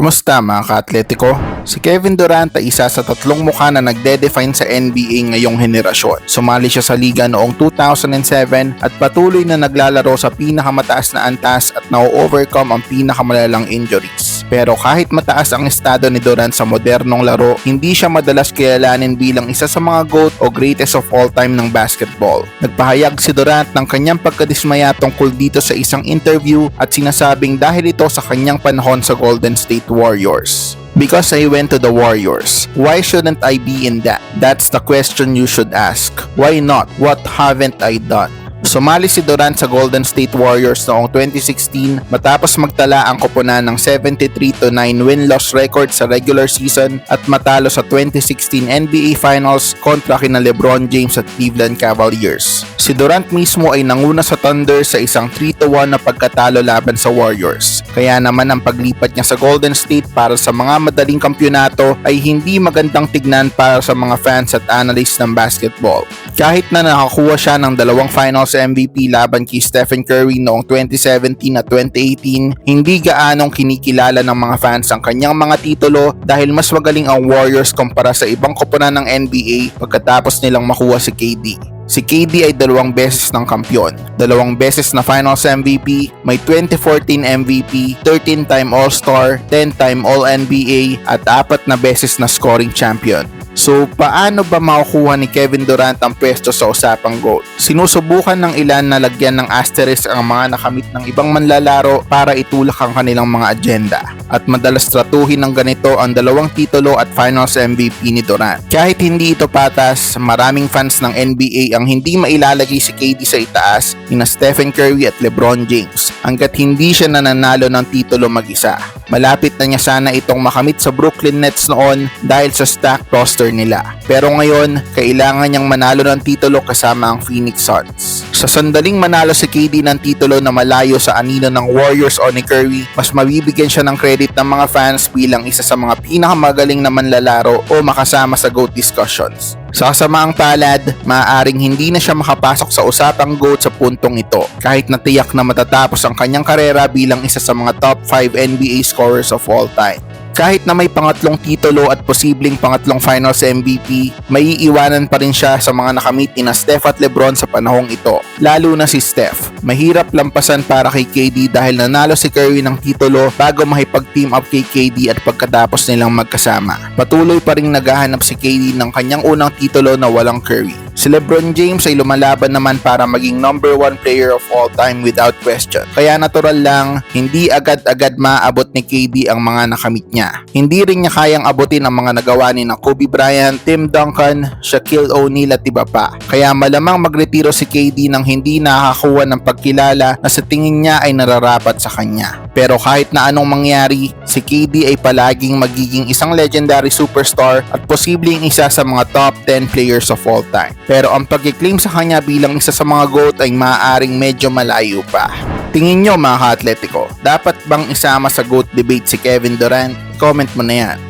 Kumusta mga ka-atletiko? Si Kevin Durant ay isa sa tatlong mukha na nagde-define sa NBA ngayong henerasyon. Sumali siya sa liga noong 2007 at patuloy na naglalaro sa pinakamataas na antas at na-overcome ang pinakamalalang injuries. Pero kahit mataas ang estado ni Durant sa modernong laro, hindi siya madalas kilalanin bilang isa sa mga GOAT o greatest of all time ng basketball. Nagpahayag si Durant ng kanyang pagkadismaya tungkol dito sa isang interview at sinasabing dahil ito sa kanyang panahon sa Golden State Warriors. Because I went to the Warriors. Why shouldn't I be in that? That's the question you should ask. Why not? What haven't I done? Sumali si Durant sa Golden State Warriors noong 2016 matapos magtala ang koponan ng 73 to 9 win-loss record sa regular season at matalo sa 2016 NBA Finals kontra kina LeBron James at Cleveland Cavaliers. Si Durant mismo ay nanguna sa Thunder sa isang 3 to 1 na pagkatalo laban sa Warriors. Kaya naman ang paglipat niya sa Golden State para sa mga madaling kampyonato ay hindi magandang tignan para sa mga fans at analysts ng basketball. Kahit na nakakuha siya ng dalawang finals MVP laban kay Stephen Curry noong 2017 at 2018, hindi gaanong kinikilala ng mga fans ang kanyang mga titulo dahil mas magaling ang Warriors kumpara sa ibang koponan ng NBA pagkatapos nilang makuha si KD. Si KD ay dalawang beses ng kampyon, dalawang beses na Finals MVP, may 2014 MVP, 13-time All-Star, 10-time All-NBA at apat na beses na scoring champion. So, paano ba makukuha ni Kevin Durant ang pwesto sa usapang GOAT? Sinusubukan ng ilan na lagyan ng asterisk ang mga nakamit ng ibang manlalaro para itulak ang kanilang mga agenda. At madalas tratuhin ng ganito ang dalawang titulo at Finals MVP ni Durant. Kahit hindi ito patas, maraming fans ng NBA ang hindi mailalagay si KD sa itaas ni Stephen Curry at LeBron James hanggat hindi siya nananalo ng titulo mag-isa. Malapit na niya sana itong makamit sa Brooklyn Nets noon dahil sa stack roster nila. Pero ngayon, kailangan niyang manalo ng titulo kasama ang Phoenix Suns. Sa sandaling manalo si KD ng titulo na malayo sa anino ng Warriors o ni Curry, mas mabibigyan siya ng credit ng mga fans bilang isa sa mga pinakamagaling na manlalaro o makasama sa GOAT discussions. Sa kasamaang palad, maaaring hindi na siya makapasok sa usapang GOAT sa puntong ito kahit natiyak na matatapos ang kanyang karera bilang isa sa mga top 5 NBA scorers of all time. Kahit na may pangatlong titulo at posibleng pangatlong finals MVP, may iiwanan pa rin siya sa mga nakamit ni Steph at Lebron sa panahong ito. Lalo na si Steph. Mahirap lampasan para kay KD dahil nanalo si Curry ng titulo bago makipag-team up kay KD at pagkatapos nilang magkasama. Patuloy pa rin naghahanap si KD ng kanyang unang titulo na walang Curry. Si LeBron James ay lumalaban naman para maging number one player of all time without question. Kaya natural lang, hindi agad-agad maabot ni KD ang mga nakamit niya. Hindi rin niya kayang abutin ang mga nagawa ni na Kobe Bryant, Tim Duncan, Shaquille O'Neal at iba pa. Kaya malamang magretiro si KD nang hindi nakakakuha ng pagkilala na sa tingin niya ay nararapat sa kanya. Pero kahit na anong mangyari, si KD ay palaging magiging isang legendary superstar at posibleng isa sa mga top 10 players of all time. Pero ang pag-claim sa kanya bilang isa sa mga GOAT ay maaaring medyo malayo pa. Tingin nyo mga ka-atletiko, dapat bang isama sa GOAT debate si Kevin Durant? Comment mo na yan.